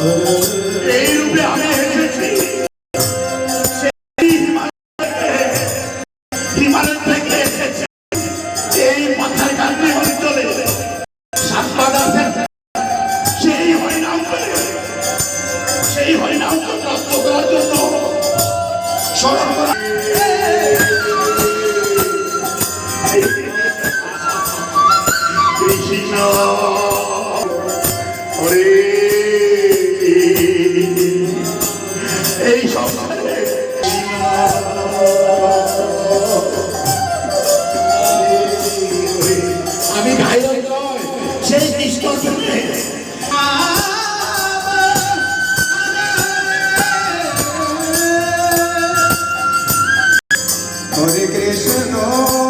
এই রূপে আমি এসেছি হিমালয় থেকে এসেছে এই মাথার কান্দি অঞ্চলে সাতবাদ আছে সেই হরিনামকে সেই হরিনামকে প্রাপ্ত করার জন্য স্মরণ করা কৃষ্ণ হরে এই সংসারে আমি ভাই সেই কৃষ্ণ Hare Krishna